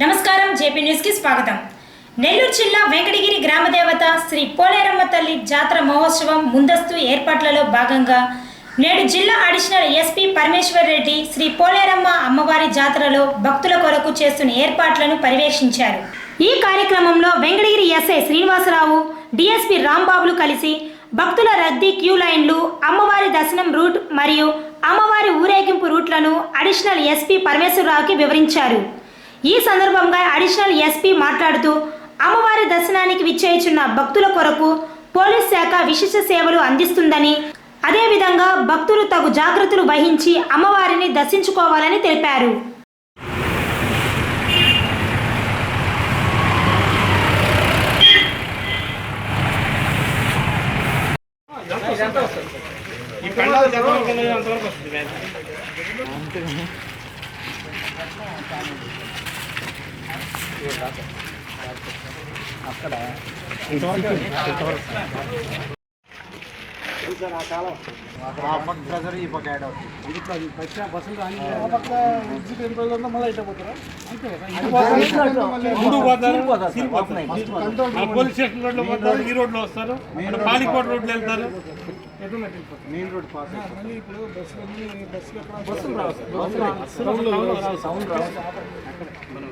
నమస్కారం జేపీ న్యూస్కి స్వాగతం. నెల్లూరు జిల్లా వెంకటగిరి గ్రామ దేవత శ్రీ పోలేరమ్మ తల్లి జాతర మహోత్సవం ముందస్తు ఏర్పాట్లలో భాగంగా నేడు జిల్లా అడిషనల్ ఎస్పీ పరమేశ్వర్ రెడ్డి శ్రీ పోలేరమ్మ అమ్మవారి జాతరలో భక్తుల కొరకు చేస్తున్న ఏర్పాట్లను పర్యవేక్షించారు. ఈ కార్యక్రమంలో వెంకటగిరి ఎస్ఐ శ్రీనివాసరావు డిఎస్పి రాంబాబులు కలిసి భక్తుల రద్దీ క్యూ లైన్లు అమ్మవారి దర్శనం రూట్ మరియు అమ్మవారి ఊరేగింపు రూట్లను అడిషనల్ ఎస్పీ పరమేశ్వరరావుకి వివరించారు. ఈ సందర్భంగా అడిషనల్ ఎస్పీ మాట్లాడుతూ అమ్మవారి దర్శనానికి విచ్చేయుచున్న భక్తుల కొరకు పోలీస్ శాఖ విశిష్ట సేవలు అందిస్తుందని అదేవిధంగా భక్తులు తగు జాగ్రత్తలు వహించి అమ్మవారిని దర్శించుకోవాలని తెలిపారు. ఈ ఆ పోలీస్ స్టేషన్ రోడ్లో పోతారు ఈ రోడ్లో వస్తారు మన పాలికోట రోడ్లో వెళ్తారు మెయిన్ రోడ్ పాస్ స్ట్రాంగ్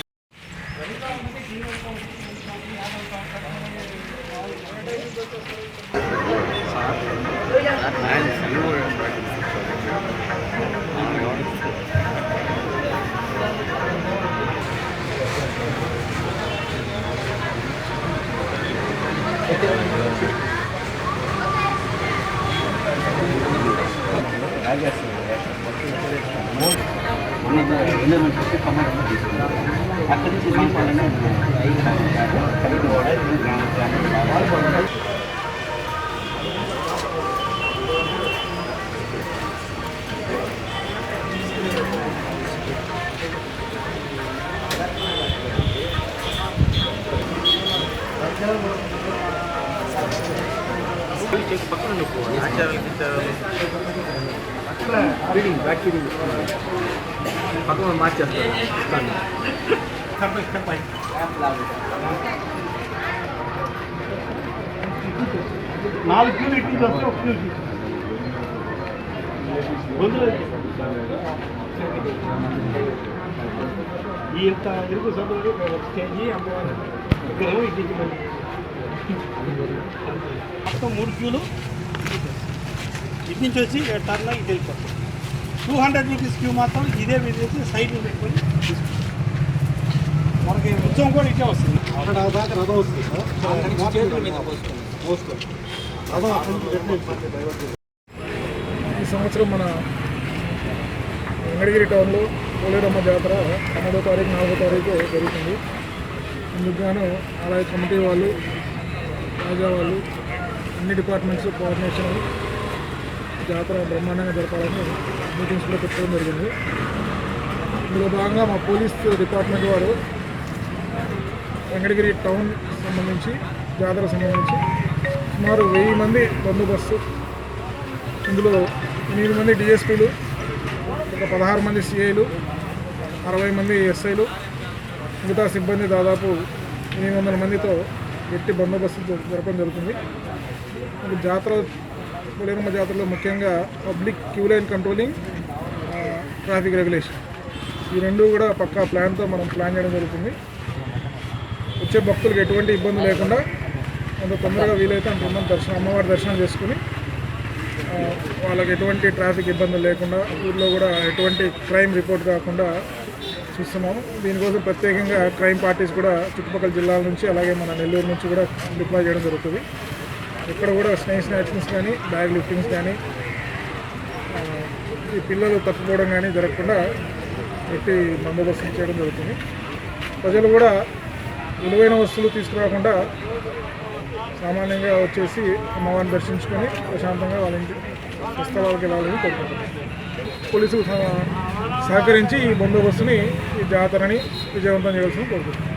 అక్కడి నుంచి పక్కన నువ్వు ఆచారాలకి రీడింగ్ బ్యాక్ రీడింగ్ పక్కన మార్చేస్తాను నాలుగు క్యూలు ఇటు నుంచి వస్తే ఒక క్యూ ఈ ఇంత ఇరుకు సభ్యులు ఒక అమ్మవారు విగ్రహం ఇటు మొత్తం మూడు క్యూలు ఇటు నుంచి వచ్చి టర్న్ ఇటు వెళ్ళిపోతాం టూ హండ్రెడ్ రూపీస్ క్యూ మాత్రం ఇదే విధేసి సైడ్ పెట్టుకొని. మనకి ఉత్సవం కూడా ఇటే వస్తుంది. అక్కడ దాకా రథం వస్తుంది. వెళ్ళిపోతుంది. ఈ సంవత్సరం మన వెంకటగిరి టౌన్లో పోలేరమ్మ జాతర పన్నెండో తారీఖు నాలుగో తారీఖు జరుగుతుంది. ఇందుకు గాను ఆలయ కమిటీ వాళ్ళు రాజా వాళ్ళు అన్ని డిపార్ట్మెంట్స్ కోఆర్డినేషన్ జాతర బ్రహ్మాండంగా జరపాలని మీటింగ్స్ కూడా పెట్టుకోవడం జరిగింది. ఇందులో భాగంగా మా పోలీస్ డిపార్ట్మెంట్ వారు వెంకటగిరి టౌన్ సంబంధించి జాతర సంబంధించి సుమారు వెయ్యి మంది బందోబస్తు ఇందులో ఎనిమిది మంది డిఎస్పీలు ఒక పదహారు మంది సిఐలు అరవై మంది ఎస్ఐలు మిగతా సిబ్బంది దాదాపు ఎనిమిది వందల మందితో ఎట్టి బందోబస్తు జరపడం జరుగుతుంది. జాతర పులేరమ్మ జాతరలో ముఖ్యంగా public queue line controlling traffic regulation. ఈ రెండు కూడా పక్కా ప్లాన్తో మనం ప్లాన్ చేయడం జరుగుతుంది. వచ్చే భక్తులకు ఎటువంటి ఇబ్బంది లేకుండా అంత తొందరగా వీలైతే అంత తొందరగా దర్శనం అమ్మవారి దర్శనం చేసుకుని వాళ్ళకి ఎటువంటి ట్రాఫిక్ ఇబ్బందులు లేకుండా ఊర్లో కూడా ఎటువంటి క్రైమ్ రిపోర్ట్ కాకుండా చూస్తున్నాము. దీనికోసం ప్రత్యేకంగా క్రైమ్ పార్టీస్ కూడా చుట్టుపక్కల జిల్లాల నుంచి అలాగే మన నెల్లూరు నుంచి కూడా డిప్లాయ్ చేయడం జరుగుతుంది. ఇక్కడ కూడా స్నేహ స్నాచింగ్స్ కానీ బ్యాగ్ లిఫ్టింగ్స్ కానీ ఈ పిల్లలు తప్పుకోవడం కానీ జరగకుండా ఎట్టి బందోబస్తు చేయడం జరుగుతుంది. ప్రజలు కూడా విలువైన వస్తువులు తీసుకురాకుండా సామాన్యంగా వచ్చేసి అమ్మవారిని దర్శించుకొని ప్రశాంతంగా వాళ్ళ ఇంటి స్థలాలకు వెళ్ళాలని కోరుకుంటున్నాం. పోలీసులు సహ- సహకరించి ఈ బందోబస్తుని ఈ జాతరని విజయవంతం చేయాల్సింది కోరుకుంటున్నాం.